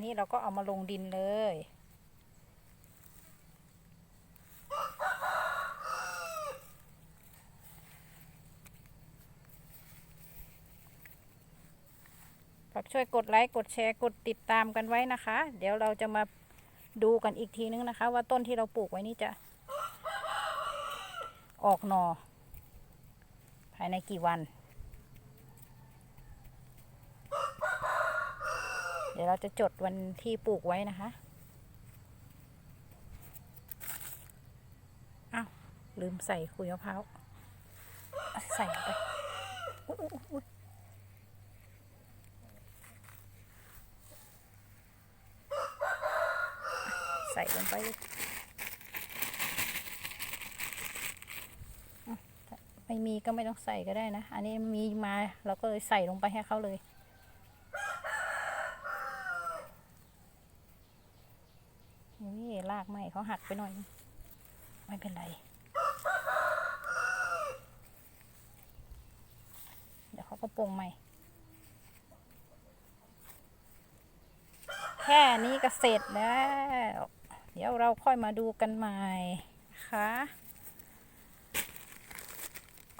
นนี้เราก็เอามาลงดินเลย ฝากช่วยกดไลค์ กดแชร์ กดติดตามกันไว้นะคะ เดี๋ยวเราจะมาดูกันอีกทีนึงนะคะ ว่าต้นที่เราปลูกไว้นี่จะ ออกหนอภายในกี่วัน ดี๋ยวเราจะจดวันที่ปลูกไว้นะคะอ้าวลืมใส่ขุยมะพร้าวใส่ไปใส่ลงไปเลยไม่มีก็ไม่ต้องใส่ก็ได้นะ อันนี้มีมาเราก็เลยใส่ลงไปให้เขาเลย นี่ลากไม่เขาหักไปหน่อย ไม่เป็นไร เดี๋ยวเขาก็ปรงใหม่ แค่นี้ก็เสร็จแล้ว เดี๋ยวเราค่อยมาดูกันใหม่นะคะ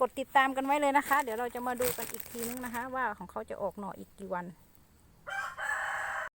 กดติดตามกันไว้เลยนะคะ เดี๋ยวเราจะมาดูกันอีกทีนึงนะคะ ว่าของเขาจะออกหน่ออีกกี่วัน